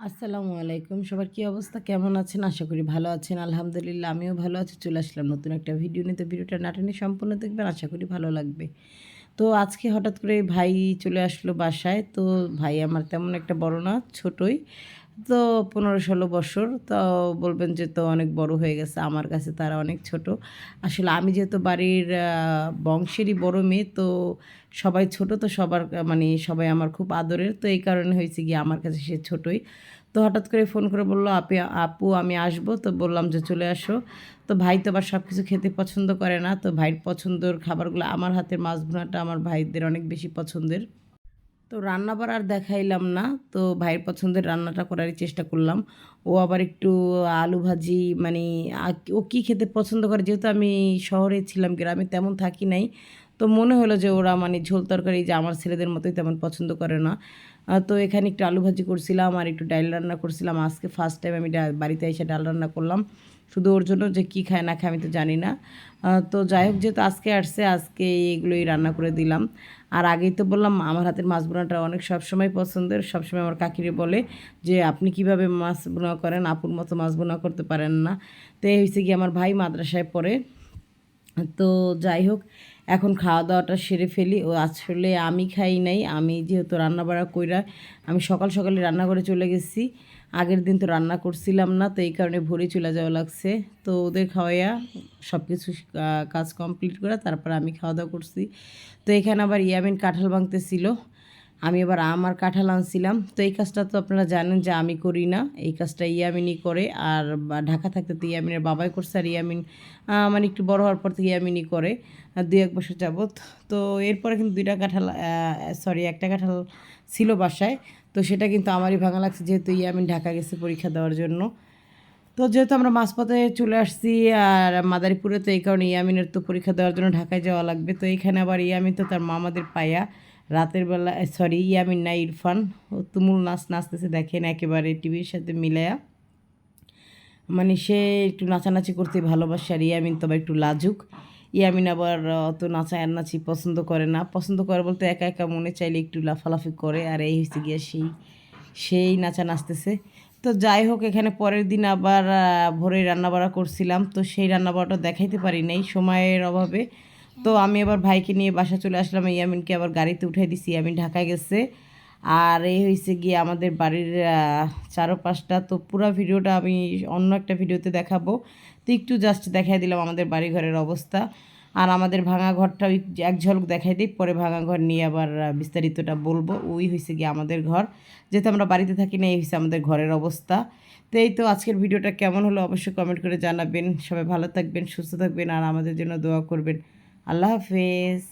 আসসালামু আলাইকুম। সবার কি অবস্থা? কেমন আছেন? আশা করি ভালো আছেন। আলহামদুলিল্লাহ, আমিও ভালো আছি। চলে আসলাম নতুন একটা ভিডিও নিতে ভিডিওটা নাটানি সম্পূর্ণ দেখবেন, আশা করি ভালো লাগবে। তো আজকে হঠাৎ করে ভাই চলে আসলো বাসায়। তো ভাই আমার তেমন একটা বড় না, ছোটই। তো পনেরো ষোলো বছর, তো বলবেন যে তো অনেক বড় হয়ে গেছে, আমার কাছে তারা অনেক ছোট। আসলে আমি যেহেতু বাড়ির বংশেরই বড় মেয়ে, তো সবাই ছোট, তো সবার মানে সবাই আমার খুব আদরের, তো এই কারণে হয়েছে গিয়ে আমার কাছে সে ছোটই। তো হঠাৎ করে ফোন করে বলল, আপি, আপু, আমি আসব? তো বললাম যে, চলে আসো। তো ভাই তো আবার সব কিছু খেতে পছন্দ করে না, তো ভাইয়ের পছন্দের খাবারগুলো আমার হাতের মাছ ভুনাটা আমার ভাইদের অনেক বেশি পছন্দের। তো রান্নাবার আর দেখাইলাম না। তো ভাইয়ের পছন্দের রান্নাটা করারই চেষ্টা করলাম। ও আবার একটু আলু ভাজি মানে ও কী খেতে পছন্দ করে যেহেতু আমি শহরে ছিলাম, গ্রামে তেমন থাকি নাই। তো মনে হলো যে ওরা মানে ঝোল তরকারি যে আমার ছেলেদের মতোই তেমন পছন্দ করে না। তো এখানে একটু আলু ভাজি করছিলাম আর একটু ডাল রান্না করছিলাম। আজকে ফার্স্ট টাইম আমি বাড়িতে এসে ডাল রান্না করলাম। শুধু ওর জন্য যে কী খায় না খায় আমি তো জানি না। তো যাই হোক, যেহেতু আজকে আসছে, আজকে এগুলোই রান্না করে দিলাম। আর আগেই তো বললাম, আমার হাতের মাছ বোনাটা অনেক সবসময় পছন্দের। সবসময় আমার কাকিরে বলে যে, আপনি কীভাবে মাছ বোনা করেন? আপুর মতো মাছ বোনা করতে পারেন না। তো এই হয়েছে কি আমার ভাই মাদ্রাসায় পড়ে। তো যাই হোক, এখন খাওয়া দাওয়াটা সেরে ফেলি। ও আসলে আমি খাই নাই। আমি যেহেতু রান্না বাড়া কইরা আমি সকাল সকালে রান্না করে চলে গেছি। আগের দিন তো রান্না করছিলাম না, তো এই কারণে ভোরে চলে যাওয়া লাগছে। তো ওদের খাওয়াইয়া সব কিছু কাজ কমপ্লিট করে তারপর আমি খাওয়া দাওয়া করছি। তো এখানে আবার ইয়ামিন কাঁঠাল ভাঙতেছিল। আমি আবার আম আর কাঁঠাল আনছিলাম। তো এই কাজটা তো আপনারা জানেন যে আমি করি না। এই কাজটা ইয়ামিনই করে আর ঢাকা থাকতে তো ইয়ামিনের বাবাই করছে আর ইয়ামিন মানে একটু বড় হওয়ার পর থেকে ইয়ামিনই করে। দুই এক বছর যাবৎ। তো এরপরে কিন্তু দুইটা কাঁঠাল সরি একটা কাঁঠাল ছিল বাসায়। তো সেটা কিন্তু আমারই ভাঙা লাগছে যেহেতু ইয়ামিন ঢাকা গেছে পরীক্ষা দেওয়ার জন্য। তো যেহেতু আমরা মাঝপথে চলে আসছি আর মাদারীপুরে, তো এই কারণে ইয়ামিনের তো পরীক্ষা দেওয়ার জন্য ঢাকায় যাওয়া লাগবে। তো এইখানে আবার ইয়ামিন তো তার মামাদের পায়া। রাতের বেলা সরি ইয়ামিন না, ইরফান। ও তুমুল নাচ নাচতেছে, দেখেন একেবারে টিভির সাথে মিলায়া। মানে সে একটু নাচানাচি করতে ভালোবাসে আর ইয়ামিন তবে একটু লাজুক। ইয়ামিন আবার অত নাচা আর নাচি পছন্দ করে না। পছন্দ করে বলতে একা একা মনে চাইলে একটু লাফালাফি করে, আর এই হচ্ছে গিয়া সেই সেই নাচা নাচতেছে। তো যাই হোক, এখানে পরের দিন আবার ভোরে রান্নাবাড়া করছিলাম। তো সেই রান্নাবাড়াটা দেখাইতে পারি নাই, সময়ের অভাবে। তো আমি আবার ভাইকে নিয়ে বাসা চলে আসলাম। ইয়ামিনকে আবার গাড়িতে উঠাই দিছি। ইয়ামিন ঢাকায় গেছে। আর এই হয়েছে গিয়ে আমাদের বাড়ির চারপাশটা। তো পুরো ভিডিওটা আমি অন্য একটা ভিডিওতে দেখাবো। তো একটু জাস্ট দেখাই দিলাম আমাদের বাড়ি ঘরের অবস্থা। আর আমাদের ভাঙা ঘরটা ওই এক ঝলক দেখাই দিই। পরে ভাঙা ঘর নিয়ে আবার বিস্তারিতটা বলব। ওই হয়েছে গিয়ে আমাদের ঘর। যেহেতু আমরা বাড়িতে থাকি না, এই হয়েছে আমাদের ঘরের অবস্থা। তো এই তো আজকের ভিডিওটা কেমন হলো অবশ্যই কমেন্ট করে জানাবেন। সবাই ভালো থাকবেন, সুস্থ থাকবেন, আর আমাদের জন্য দোয়া করবেন। আল্লাহ হাফেজ।